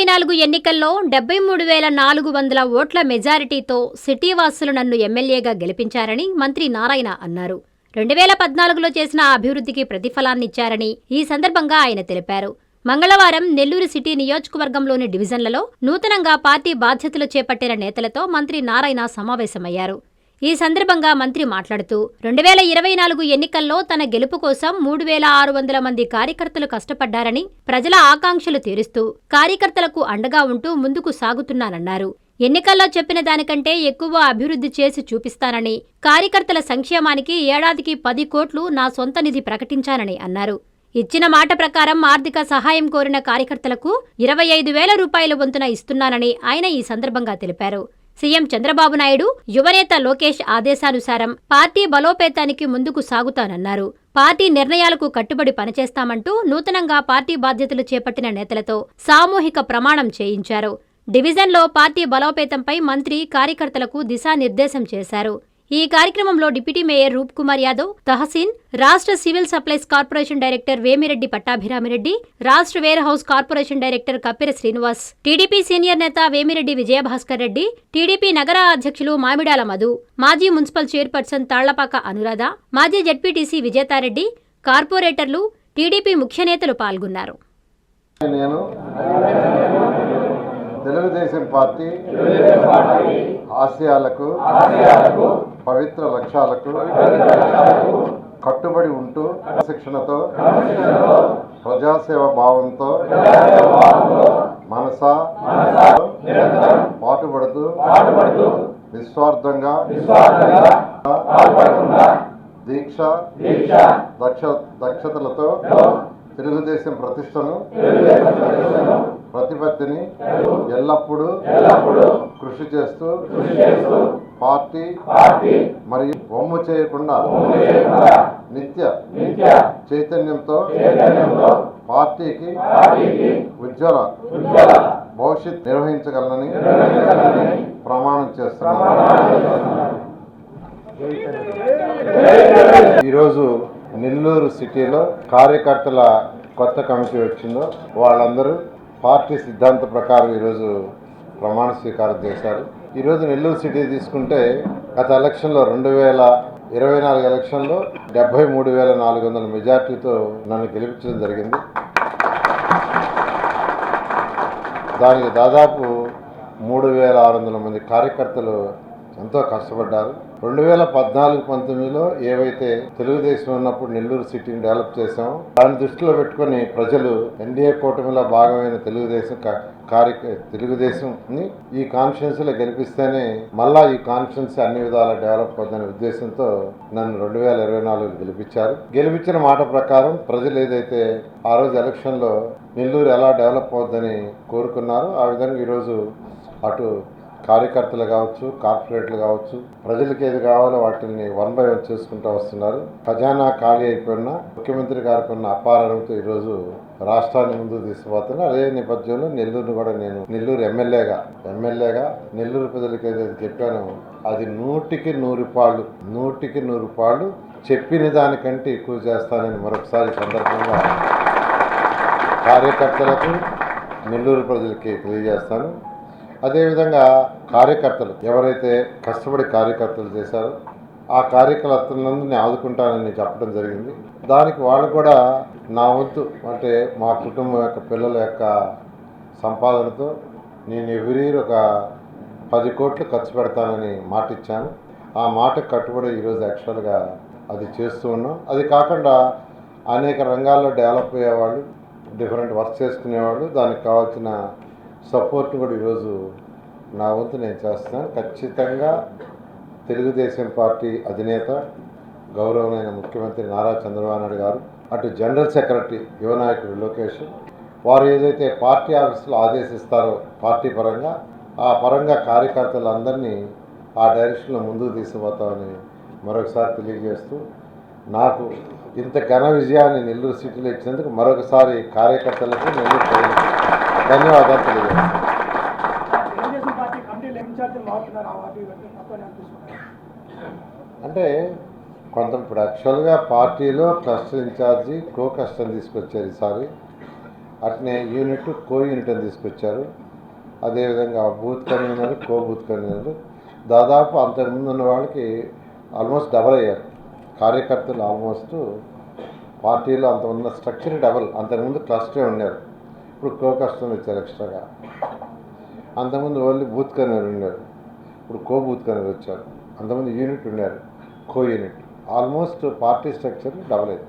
ఇరవై నాలుగు ఎన్నికల్లో డెబ్బై మూడు వేల నాలుగు వందల ఓట్ల మెజారిటీతో సిటీ వాసులు నన్ను ఎమ్మెల్యేగా గెలిపించారని మంత్రి నారాయణ అన్నారు. రెండు వేల పద్నాలుగులో చేసిన అభివృద్ధికి ప్రతిఫలాన్నిచ్చారని ఈ సందర్భంగా ఆయన తెలిపారు. మంగళవారం నెల్లూరు సిటీ నియోజకవర్గంలోని డివిజన్లలో నూతనంగా పార్టీ బాధ్యతలు చేపట్టిన నేతలతో మంత్రి నారాయణ సమావేశమయ్యారు. ఈ సందర్భంగా మంత్రి మాట్లాడుతూ రెండు వేల ఇరవై నాలుగు ఎన్నికల్లో తన గెలుపు కోసం మూడు వేల ఆరు వందల మంది కార్యకర్తలు కష్టపడ్డారని ప్రజల ఆకాంక్షలు తీరుస్తూ కార్యకర్తలకు అండగా ఉంటూ ముందుకు సాగుతున్నానన్నారు. ఎన్నికల్లో చెప్పిన దానికంటే ఎక్కువ అభివృద్ధి చేసి చూపిస్తానని కార్యకర్తల సంక్షేమానికి ఏడాదికి పది కోట్లు నా సొంత నిధి ప్రకటించానని అన్నారు. ఇచ్చిన మాట ప్రకారం ఆర్థిక సహాయం కోరిన కార్యకర్తలకు ఇరవై ఐదు వేల రూపాయల వంతున ఇస్తున్నానని ఆయన ఈ సందర్భంగా తెలిపారు. సీఎం చంద్రబాబు నాయుడు యువనేత లోకేష్ ఆదేశానుసారం పార్టీ బలోపేతానికి ముందుకు సాగుతానన్నారు. పార్టీ నిర్ణయాలకు కట్టుబడి పనిచేస్తామంటూ నూతనంగా పార్టీ బాధ్యతలు చేపట్టిన నేతలతో సామూహిక ప్రమాణం చేయించారు. డివిజన్లో పార్టీ బలోపేతంపై మంత్రి కార్యకర్తలకు దిశానిర్దేశం చేశారు. ఈ కార్యక్రమంలో డిప్యూటీ మేయర్ రూప్ కుమార్ యాదవ్ తహసీన్ రాష్ట్ర civil supplies corporation director Vemireddy Pattabhiramireddy రాష్ట్ర warehouse corporation director Kappira Srinivas TDP senior నేత వేమిరెడ్డి విజయభాస్కర్ రెడ్డి టీడీపీ నగర అధ్యక్షులు మామిడాల మధు మాజీ మున్సిపల్ చైర్పర్సన్ తాళ్ళపాక అనురాధ మాజీ జడ్పీటీసీ విజేతారెడ్డి కార్పొరేటర్లు టీడీపీ ముఖ్య నేతలు పాల్గొన్నారు. నేను తెలుగుదేశం పార్టీ ఆశయాలకు పవిత్ర లక్ష్యాలకు కట్టుబడి ఉంటూ శిక్షణతో ప్రజాసేవ భావంతో మనస పాటుపడుతూ నిస్వార్థంగా దీక్ష దక్ష దక్షతలతో తెలుగుదేశం ప్రతిష్టను ప్రతిపత్తిని ఎల్లప్పుడూ కృషి చేస్తూ పార్టీ మరియు వమ్ము చేయకుండా నిత్య చైతన్యంతో పార్టీకి ఉజ్వల భవిష్యత్ నిర్వహించగలనని ప్రమాణం చేస్తున్నాను. ఈరోజు నెల్లూరు సిటీలో కార్యకర్తల కొత్త కమిటీ వచ్చిందో వాళ్ళందరూ పార్టీ సిద్ధాంత ప్రకారం ఈరోజు ప్రమాణ స్వీకారం చేశారు. ఈరోజు నెల్లూరు సిటీ తీసుకుంటే గత ఎలక్షన్లో రెండు వేల ఇరవై నాలుగు ఎలక్షన్లో డెబ్బై మూడు వేల నాలుగు వందల మెజార్టీతో నన్ను గెలిపించడం జరిగింది. దానికి దాదాపు మూడు వేల ఆరు వందల మంది కార్యకర్తలు ఎంతో కష్టపడ్డారు. రెండు వేల పద్నాలుగు పంతొమ్మిదిలో ఏవైతే తెలుగుదేశం ఉన్నప్పుడు నెల్లూరు సిటీని డెవలప్ చేశామో దాన్ని దృష్టిలో పెట్టుకొని ప్రజలు ఎన్డీఏ కూటమిలో భాగమైన తెలుగుదేశం కా- కార్య తెలుగుదేశంని ఈ కాన్ఫిడెన్స్లో గెలిపిస్తేనే మళ్ళా ఈ కాన్ఫరెన్స్ అన్ని విధాలా డెవలప్ అవుతుందనే ఉద్దేశంతో నన్ను రెండు వేల ఇరవై నాలుగు గెలిపించారు. గెలిపించిన మాట ప్రకారం ప్రజలు ఏదైతే ఆ రోజు ఎలక్షన్లో నెల్లూరు ఎలా డెవలప్ అవుతుందని కోరుకున్నారో ఆ విధంగా ఈరోజు అటు కార్యకర్తలు కావచ్చు కార్పొరేట్లు కావచ్చు ప్రజలకు ఏది కావాలో వాటిని వన్ బై వన్ చేసుకుంటూ వస్తున్నారు. ఖజానా ఖాళీ అయిపోయినా ముఖ్యమంత్రి గారికి ఉన్న అపారంతో ఈరోజు రాష్ట్రాన్ని ముందుకు తీసుకుపోతున్నా అదే నేపథ్యంలో నెల్లూరును కూడా నేను నెల్లూరు ఎమ్మెల్యేగా ఎమ్మెల్యేగా నెల్లూరు ప్రజలకు ఏదైతే చెప్పానో అది నూటికి నూరు పాళ్ళు నూటికి నూరు పాళ్ళు చెప్పిన దానికంటే ఎక్కువ చేస్తానని మరొకసారి సందర్భంగా కార్యకర్తలకు నెల్లూరు ప్రజలకి తెలియజేస్తాను. అదేవిధంగా కార్యకర్తలు ఎవరైతే కష్టపడి కార్యకర్తలు చేశారో ఆ కార్యకర్తలందరినీ ఆదుకుంటానని చెప్పడం జరిగింది. దానికి వాళ్ళు కూడా నా వంతు అంటే మా కుటుంబం యొక్క పిల్లల యొక్క సంపాదనతో నేను ఎవ్రీ ఒక పది కోట్లు ఖర్చు పెడతానని మాట ఇచ్చాను. ఆ మాటకు కట్టుబడి ఈరోజు యాక్చువల్గా అది చేస్తూ ఉన్నాం. అది కాకుండా అనేక రంగాల్లో డెవలప్ అయ్యేవాళ్ళు డిఫరెంట్ వర్క్ చేసుకునేవాళ్ళు దానికి కావాల్సిన సపోర్ట్ కూడా ఈరోజు నా వంతు నేను చేస్తున్నాను. ఖచ్చితంగా తెలుగుదేశం పార్టీ అధినేత గౌరవమైన ముఖ్యమంత్రి నారా చంద్రబాబు నాయుడు గారు అటు జనరల్ సెక్రటరీ యువనాయకుడు లోకేష్ వారు ఏదైతే పార్టీ ఆఫీసులో ఆదేశిస్తారో పార్టీ పరంగా ఆ పరంగా కార్యకర్తలందరినీ ఆ డైరెక్షన్లో ముందుకు తీసుకుపోతామని మరొకసారి తెలియజేస్తూ నాకు ఇంత ఘన విజయాన్ని నెల్లూరు సిటీలో ఇచ్చినందుకు మరొకసారి కార్యకర్తలకు నెల్లూరు ధన్యవాదాలు తెలియజేస్తాను. అంటే కొంత ఇప్పుడు యాక్చువల్గా పార్టీలో క్లస్టర్ ఇన్ఛార్జి కో కస్టర్ తీసుకొచ్చారు ఈసారి. అట్నే యూనిట్ కో యూనిట్ అని తీసుకొచ్చారు. అదేవిధంగా booth convener co booth convener. దాదాపు అంతకుముందు ఉన్న వాళ్ళకి ఆల్మోస్ట్ డబల్ అయ్యారు. కార్యకర్తలు ఆల్మోస్ట్ పార్టీలో అంత ఉన్న స్ట్రక్చర్ డబల్ అంతకుముందు క్లస్టరే ఉన్నారు ఇప్పుడు కో వచ్చారు ఎక్స్ట్రాగా. అంతకుముందు ఓన్లీ బూత్ కన్వీనర్ ఉన్నారు ఇప్పుడు కో బూత్ కన్వీనర్ వచ్చారు. అంతకుముందు యూనిట్ ఉన్నారు co unit. Almost party structure double అయింది.